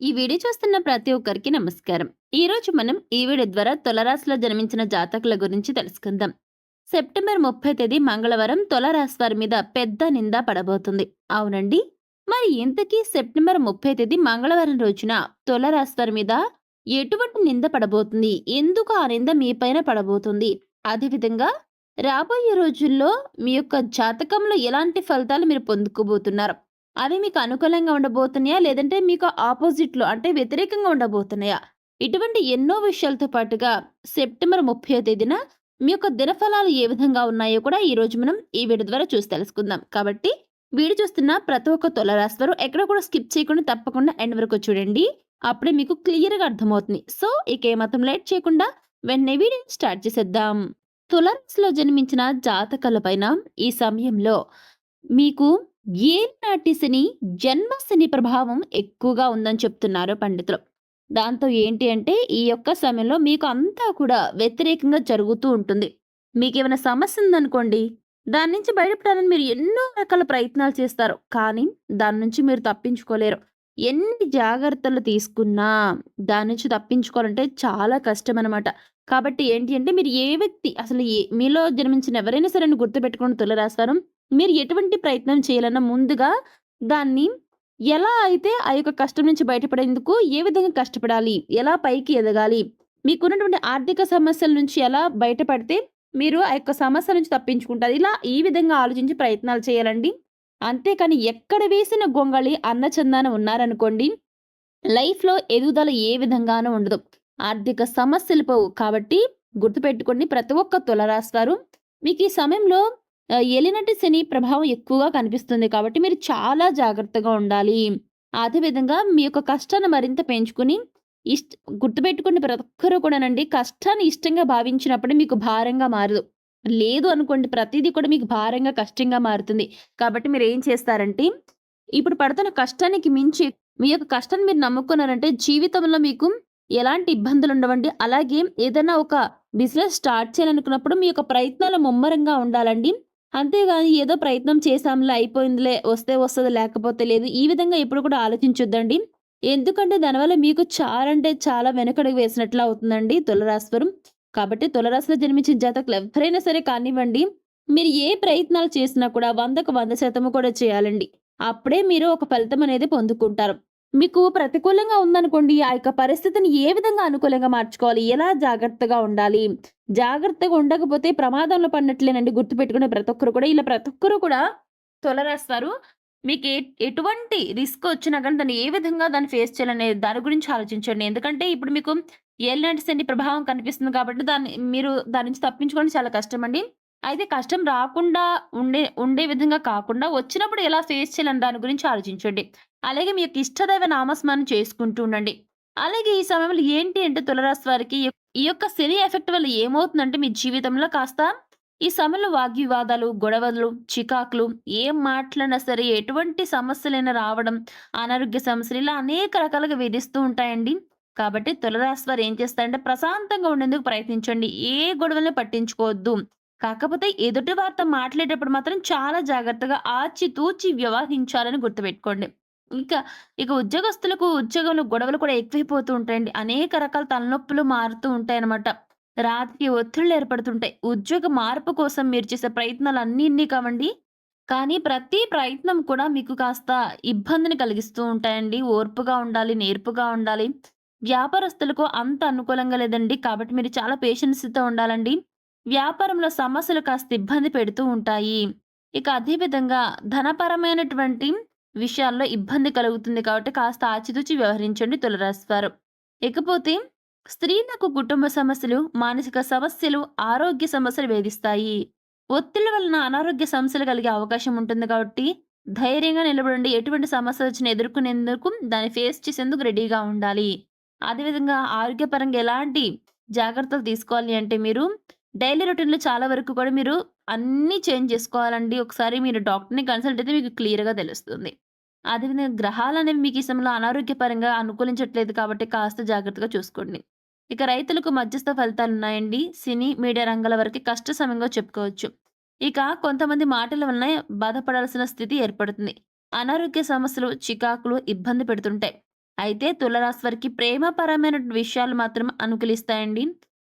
ఈ వీడియో చూస్తున్న ప్రతి ఒక్కరికి నమస్కారం. ఈరోజు మనం ఈ వీడియో ద్వారా తులరాశిలో జన్మించిన జాతకుల గురించి తెలుసుకుందాం. సెప్టెంబర్ 30 తేదీ మంగళవారం తులరాశి వారి మీద పెద్ద నింద పడబోతుంది. అవునండి. మరి ఇంతకీ సెప్టెంబర్ 30 తేదీ మంగళవారం రోజున తులరాశి వారి మీద ఎటువంటి నింద పడబోతుంది? ఎందుకు ఆ నింద మీ పైన పడబోతుంది? అదేవిధంగా రాబోయే రోజుల్లో మీ యొక్క జాతకంలో ఎలాంటి ఫలితాలు మీరు పొందుకోబోతున్నారు? అవి మీకు అనుకూలంగా ఉండబోతున్నాయా? లేదంటే మీకు ఆపోజిట్‌లో అంటే వ్యతిరేకంగా ఉండబోతున్నాయా? ఇటువంటి ఎన్నో విషయాలతో పాటుగా సెప్టెంబర్ 30వ తేదీన మీ యొక్క దినఫలాలు ఏ విధంగా ఉన్నాయో కూడా ఈరోజు మనం ఈ వీడియో ద్వారా చూసి తెలుసుకుందాం. కాబట్టి వీడియో చూస్తున్న ప్రతి ఒక్క తులరాశివారు ఎక్కడ కూడా స్కిప్ చేయకుండా తప్పకుండా ఎండ్ వరకు చూడండి. అప్పుడే మీకు క్లియర్‌గా అర్థమవుతుంది. సో ఇక ఏమాత్రం లేట్ చేయకుండా వెంటనే వీడియో స్టార్ట్ చేసేద్దాం. తులరాశిలో జన్మించిన జాతకాల పైన ఈ సమయంలో మీకు ఏలినాటి శని, జన్మశని ప్రభావం ఎక్కువగా ఉందని చెప్తున్నారు పండితులు. దాంతో ఏంటి అంటే ఈ యొక్క సమయంలో మీకు అంతా కూడా వ్యతిరేకంగా జరుగుతూ ఉంటుంది. మీకేమైనా సమస్య ఉందనుకోండి, దాని నుంచి బయటపడాలని మీరు ఎన్నో రకాల ప్రయత్నాలు చేస్తారు. కానీ దాని నుంచి మీరు తప్పించుకోలేరు. ఎన్ని జాగ్రత్తలు తీసుకున్నా దాని నుంచి తప్పించుకోవాలంటే చాలా కష్టం అనమాట కాబట్టి ఏంటి అంటే మీరు ఏ వ్యక్తి అసలు ఏ మీలో జన్మించిన ఎవరైనా సరే గుర్తుపెట్టుకుని తులారాశి మీరు ఎటువంటి ప్రయత్నం చేయాలన్నా ముందుగా దాన్ని ఎలా అయితే ఆ యొక్క కష్టం నుంచి బయటపడేందుకు ఏ విధంగా కష్టపడాలి? ఎలా పైకి ఎదగాలి? మీకున్నటువంటి ఆర్థిక సమస్యల నుంచి ఎలా బయటపడితే మీరు ఆ యొక్క సమస్య నుంచి తప్పించుకుంటారు. ఇలా ఈ విధంగా ఆలోచించి ప్రయత్నాలు చేయాలండి. అంతేకాని ఎక్కడ వేసిన గొంగళి అన్నచందాన ఉన్నారనుకోండి, లైఫ్‌లో ఎదుగుదల ఏ విధంగానూ ఉండదు. ఆర్థిక సమస్యలు పోవు. కాబట్టి గుర్తుపెట్టుకోండి ప్రతి ఒక్క తులరాశి వారు మీకు ఈ సమయంలో ఎలినటి శని ప్రభావం ఎక్కువగా కనిపిస్తుంది. కాబట్టి మీరు చాలా జాగ్రత్తగా ఉండాలి. అదే విధంగా మీ యొక్క కష్టాన్ని మరింత పెంచుకొని ఇష్ట గుర్తుపెట్టుకుని ప్రతి ఒక్కరూ కూడానండి కష్టాన్ని ఇష్టంగా భావించినప్పుడు మీకు భారంగా మారదు. లేదు అనుకోండి ప్రతిదీ కూడా మీకు భారంగా, కష్టంగా మారుతుంది. కాబట్టి మీరు ఏం చేస్తారంటే ఇప్పుడు పడుతున్న కష్టానికి మించి మీ యొక్క కష్టాన్ని మీరు నమ్ముకున్నారంటే జీవితంలో మీకు ఎలాంటి ఇబ్బందులు ఉండవండి. అలాగే ఏదైనా ఒక బిజినెస్ స్టార్ట్ చేయాలనుకున్నప్పుడు మీ యొక్క ప్రయత్నాలు ముమ్మరంగా ఉండాలండి. అంతేగాని ఏదో ప్రయత్నం చేశాంలే అయిపోయిందిలే వస్తే వస్తుంది లేకపోతే లేదు. ఈ విధంగా ఎప్పుడు కూడా ఆలోచించొద్దండి. ఎందుకంటే దానివల్ల మీకు చాలా అంటే చాలా వెనకడుగు వేసినట్లు అవుతుందండి తులరాశ్వరం కాబట్టి తులరాశిలో జన్మించిన జాతకులు ఎవరైనా సరే కానివ్వండి, మీరు ఏ ప్రయత్నాలు చేసినా కూడా 100కు 100% కూడా చేయాలండి. అప్పుడే మీరు ఒక ఫలితం అనేది పొందుకుంటారు. మీకు ప్రతికూలంగా ఉందనుకోండి, ఆ యొక్క పరిస్థితిని ఏ విధంగా అనుకూలంగా మార్చుకోవాలి? ఎలా జాగ్రత్తగా ఉండాలి? జాగ్రత్తగా ఉండకపోతే ప్రమాదంలో పడినట్లేనండి గుర్తుపెట్టుకునే ప్రతి ఒక్కరు కూడా. ఇలా ప్రతి ఒక్కరు కూడా తొలరేస్తారు మీకు ఎటువంటి రిస్క్ వచ్చినా కానీ దాన్ని ఏ విధంగా దాన్ని ఫేస్ చేయాలనే దాని గురించి ఆలోచించండి. ఎందుకంటే ఇప్పుడు మీకు ఏలినాటి శని ప్రభావం కనిపిస్తుంది కాబట్టి దాన్ని మీరు దాని నుంచి తప్పించుకోవడం చాలా కష్టం అండి అయితే కష్టం రాకుండా ఉండే ఉండే విధంగా కాకుండా వచ్చినప్పుడు ఎలా ఫేస్ చేయాలని దాని గురించి ఆలోచించండి. అలాగే మీ యొక్క ఇష్టదైవ నామస్మరణ చేసుకుంటూ ఉండండి. అలాగే ఈ సమయంలో ఏంటి అంటే తులరాశి వారికి ఈ యొక్క శని ఎఫెక్ట్ వల్ల ఏమవుతుందంటే మీ జీవితంలో కాస్త ఈ సమయంలో వాగ్వివాదాలు, గొడవలు, చికాకులు ఏం మాట్లాడినా సరే ఎటువంటి సమస్యలైనా రావడం, అనారోగ్య సమస్యలు ఇలా అనేక రకాలుగా వేధిస్తూ ఉంటాయండి. కాబట్టి తులరాశి వారు ఏం చేస్తారంటే ప్రశాంతంగా ఉండేందుకు ప్రయత్నించండి. ఏ గొడవల్ని పట్టించుకోవద్దు. కాకపోతే ఎదుటి వారితో మాట్లాడేటప్పుడు మాత్రం చాలా జాగ్రత్తగా ఆచితూచి వ్యవహరించాలని గుర్తుపెట్టుకోండి. ఇంకా ఇక ఉద్యోగస్తులకు ఉద్యోగంలో గొడవలు కూడా ఎక్కువైపోతూ ఉంటాయండి. అనేక రకాల తలనొప్పులు మారుతూ ఉంటాయి అనమాట రాజకీయ ఒత్తిళ్ళు ఏర్పడుతుంటాయి. ఉద్యోగ మార్పు కోసం మీరు చేసే ప్రయత్నాలు అన్నీ కావండి. కానీ ప్రతి ప్రయత్నం కూడా మీకు కాస్త ఇబ్బందిని కలిగిస్తూ ఉంటాయండి. ఓర్పుగా ఉండాలి, నేర్పుగా ఉండాలి. వ్యాపారస్తులకు అంత అనుకూలంగా లేదండి. కాబట్టి మీరు చాలా పేషెన్స్‌తో ఉండాలండి. వ్యాపారంలో సమస్యలు కాస్త ఇబ్బంది పెడుతూ ఉంటాయి. ఇక అదే విధంగా ధనపరమైనటువంటి విషయాల్లో ఇబ్బంది కలుగుతుంది కాబట్టి కాస్త ఆచితూచి వ్యవహరించండి తులరాశివారు ఇకపోతే స్త్రీలకు కుటుంబ సమస్యలు, మానసిక సమస్యలు, ఆరోగ్య సమస్యలు వేధిస్తాయి. ఒత్తిళ్ళ వలన అనారోగ్య సమస్యలు కలిగే అవకాశం ఉంటుంది కాబట్టి ధైర్యంగా నిలబడండి. ఎటువంటి సమస్య వచ్చినా ఎదుర్కొనేందుకు దాన్ని ఫేస్ చేసేందుకు రెడీగా ఉండాలి. అదేవిధంగా ఆరోగ్యపరంగా ఎలాంటి జాగ్రత్తలు తీసుకోవాలి అంటే మీరు డైలీ రొటీన్‌లో చాలా వరకు కూడా మీరు అన్నీ చేంజ్ చేసుకోవాలండి. ఒకసారి మీరు డాక్టర్‌ని కన్సల్ట్ అయితే మీకు క్లియర్‌గా తెలుస్తుంది. అదేవిధంగా గ్రహాలనేవి మీకు ఈ సమయంలో అనారోగ్యపరంగా అనుకూలించట్లేదు కాబట్టి కాస్త జాగ్రత్తగా చూసుకోండి. ఇక రైతులకు మధ్యస్థ ఫలితాలు ఉన్నాయండి సినీ, మీడియా రంగాల వరకు కష్ట సమయంగా చెప్పుకోవచ్చు. ఇక కొంతమంది మాటల వలన బాధపడాల్సిన స్థితి ఏర్పడుతుంది. అనారోగ్య సమస్యలు, చికాకులు ఇబ్బంది పెడుతుంటాయి. అయితే తులరాశి వారికి ప్రేమపరమైన విషయాలు మాత్రం అనుకూలిస్తాయండి.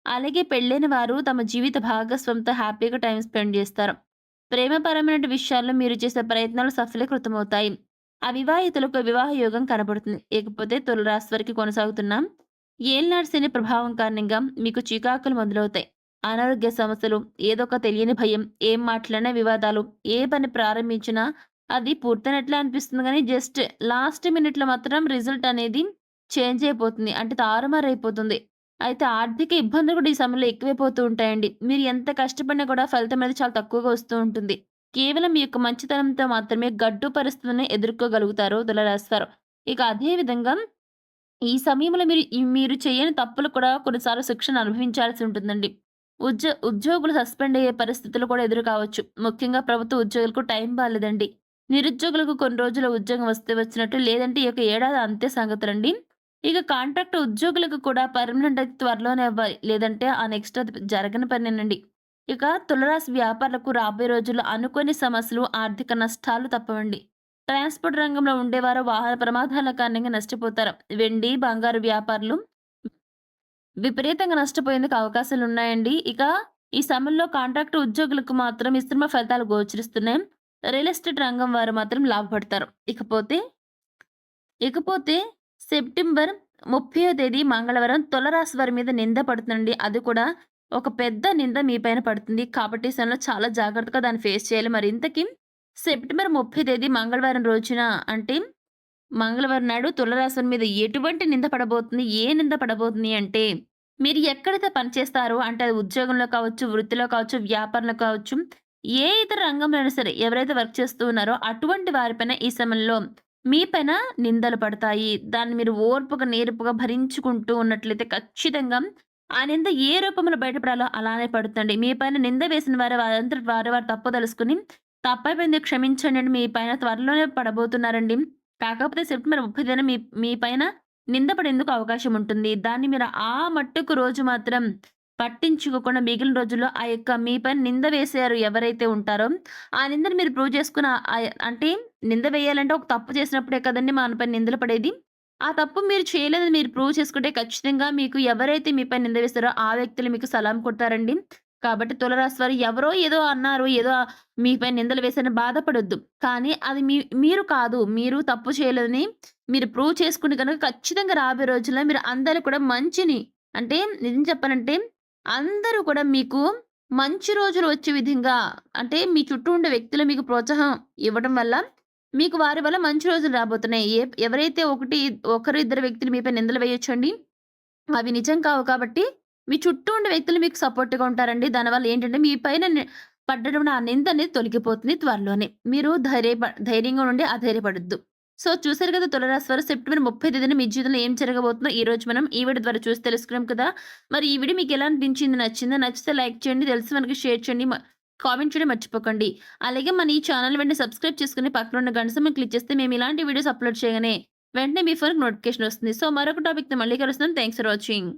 అలాగే పెళ్ళైన వారు తమ జీవిత భాగస్వామితో హ్యాపీగా టైం స్పెండ్ చేస్తారు. ప్రేమపరమైన విషయాల్లో మీరు చేసే ప్రయత్నాలు సఫలీకృతమవుతాయి. అవివాహితులకు వివాహ యోగం కనబడుతుంది. ఇకపోతే తులరాశి వారికి కొనసాగుతున్నాం ఏలినాటి శని ప్రభావం కారణంగా మీకు చికాకులు మొదలవుతాయి. అనారోగ్య సమస్యలు, ఏదో ఒక తెలియని భయం, ఏం మాట్లాడినా వివాదాలు, ఏ పని ప్రారంభించినా అది పూర్తయినట్లే అనిపిస్తుంది కానీ జస్ట్ లాస్ట్ మినిట్‌లో మాత్రం రిజల్ట్ అనేది చేంజ్ అయిపోతుంది. అంటే తారుమారైపోతుంది. అయితే ఆర్థిక ఇబ్బందులు కూడా ఈ సమయంలో ఎక్కువైపోతూ ఉంటాయండి. మీరు ఎంత కష్టపడినా కూడా ఫలితం అనేది చాలా తక్కువగా వస్తూ ఉంటుంది. కేవలం ఈ యొక్క మంచితనంతో మాత్రమే గడ్డు పరిస్థితులను ఎదుర్కోగలుగుతారు తులరాశివారు ఇక అదే విధంగా ఈ సమయంలో మీరు మీరు చేయని తప్పులు కూడా కొన్నిసార్లు శిక్షణ అనుభవించాల్సి ఉంటుందండి. ఉద్యో ఉద్యోగులు సస్పెండ్ అయ్యే పరిస్థితులు కూడా ఎదురు కావచ్చు. ముఖ్యంగా ప్రభుత్వ ఉద్యోగులకు టైం బాలేదండి. నిరుద్యోగులకు కొన్ని రోజుల ఉద్యోగం వస్తే వచ్చినట్టు, లేదంటే ఈ యొక్క ఏడాది అంతే సంగతులండి. ఇక కాంట్రాక్ట్ ఉద్యోగులకు కూడా పర్మనెంట్ అయితే త్వరలోనే అవ్వాలి. లేదంటే ఆ నెక్స్ట్ అది జరగని పనేనండి. ఇక తులరాశి వ్యాపారులకు రాబోయే రోజుల్లో అనుకోని సమస్యలు, ఆర్థిక నష్టాలు తప్పవండి. ట్రాన్స్‌పోర్ట్ రంగంలో ఉండేవారు వాహన ప్రమాదాల కారణంగా నష్టపోతారు. వెండి, బంగారు వ్యాపారులు విపరీతంగా నష్టపోయేందుకు అవకాశాలు ఉన్నాయండి ఇక ఈ సమయంలో కాంట్రాక్ట్ ఉద్యోగులకు మాత్రం మిశ్రమ ఫలితాలు గోచరిస్తున్నాయి. రియల్ ఎస్టేట్ రంగం వారు మాత్రం లాభపడతారు. ఇకపోతే ఇకపోతే సెప్టెంబర్ 30వ తేదీ మంగళవారం తులరాశి వారి మీద నింద పడుతుందండి. అది కూడా ఒక పెద్ద నింద మీ పైన పడుతుంది. కాబట్టి సమయంలో చాలా జాగ్రత్తగా దాన్ని ఫేస్ చేయాలి. మరి ఇంతకీ సెప్టెంబర్ 30 తేదీ మంగళవారం రోజున అంటే మంగళవారం నాడు తులరాశుని మీద ఎటువంటి నింద పడబోతుంది? ఏ నింద పడబోతుంది అంటే మీరు ఎక్కడైతే పనిచేస్తారో అంటే అది ఉద్యోగంలో కావచ్చు, వృత్తిలో కావచ్చు, వ్యాపారంలో కావచ్చు, ఏ ఇతర రంగంలో అయినా సరే ఎవరైతే వర్క్ చేస్తూ ఉన్నారో అటువంటి వారిపైన ఈ సమయంలో మీ పైన నిందలు పడతాయి. దాన్ని మీరు ఓర్పుగా, నేర్పుగా భరించుకుంటూ ఉన్నట్లయితే ఖచ్చితంగా ఆ నింద ఏ రూపంలో బయటపడాలో అలానే పడుతుంది. మీ పైన నింద వేసిన వారు వారంతా వారు వారు తప్పు తెలుసుకుని తప్పైపోయింది క్షమించండి మీ పైన త్వరలోనే పడబోతున్నారండి. కాకపోతే సెప్టెంబర్ 30 మీ మీ పైన నింద పడేందుకు అవకాశం ఉంటుంది. దాన్ని మీరు ఆ మట్టుకు రోజు మాత్రం పట్టించుకోకుండా మిగిలిన రోజుల్లో ఆ యొక్క మీ పైన నింద వేసారు ఎవరైతే ఉంటారో, ఆ నిందని మీరు ప్రూవ్ చేసుకున్న అంటే నింద వేయాలంటే ఒక తప్పు చేసినప్పుడే కదండీ మనపై నిందలు పడేది. ఆ తప్పు మీరు చేయలేదని మీరు ప్రూవ్ చేసుకుంటే ఖచ్చితంగా మీకు ఎవరైతే మీపై నింద వేస్తారో ఆ వ్యక్తులు మీకు సలాం కొడతారండి. కాబట్టి తులరాశి వారు ఎవరో ఏదో అన్నారు, ఏదో మీపై నిందలు వేసారని బాధపడొద్దు. కానీ అది మీ మీరు కాదు. మీరు తప్పు చేయలేదని మీరు ప్రూవ్ చేసుకుంటే కనుక ఖచ్చితంగా రాబోయే రోజుల్లో మీరు అందరూ కూడా మంచిని అంటే నిజం చెప్పాలంటే అందరూ కూడా మీకు మంచి రోజులు వచ్చే విధంగా అంటే మీ చుట్టూ ఉండే వ్యక్తులు మీకు ప్రోత్సాహం ఇవ్వడం వల్ల మీకు వారి వల్ల మంచి రోజులు రాబోతున్నాయి. ఏ ఎవరైతే ఒకటి ఒకరు ఇద్దరు వ్యక్తులు మీపై నిందలు వేయొచ్చండి. అవి నిజం కావు కాబట్టి మీ చుట్టూ ఉండే వ్యక్తులు మీకు సపోర్ట్‌గా ఉంటారండి. దానివల్ల ఏంటంటే మీ పైన పడ్డడం ఆ నింద అనేది తొలగిపోతుంది త్వరలోనే. మీరు ధైర్యప ధైర్యంగా ఉండి అధైర్యపడద్దు సో చూసారు కదా తులరాశి వారు సెప్టెంబర్ 30 తేదీన మీ జీవితంలో ఏం జరగబోతుందో ఈ రోజు మనం ఈ వీడియో ద్వారా చూసి తెలుసుకున్నాం కదా! మరి ఈ వీడియో మీకు ఎలా అనిపించింది? నచ్చిందా? నచ్చితే లైక్ చేయండి. తెలిసి మనకి షేర్ చేయండి. కామెంట్ చేయడం మర్చిపోకండి. అలాగే మన ఈ ఛానల్ వెంటనే సబ్స్క్రైబ్ చేసుకొని పక్కన ఉన్న గంట సమయం క్లిక్ చేస్తే మేము ఇలాంటి వీడియోస్ అప్‌లోడ్ చేయగానే వెంటనే మీ ఫోన్‌కి నోటిఫికేషన్ వస్తుంది. సో మరొక టాపిక్‌తో మళ్ళీ కలుస్తాం. Thanks for watching.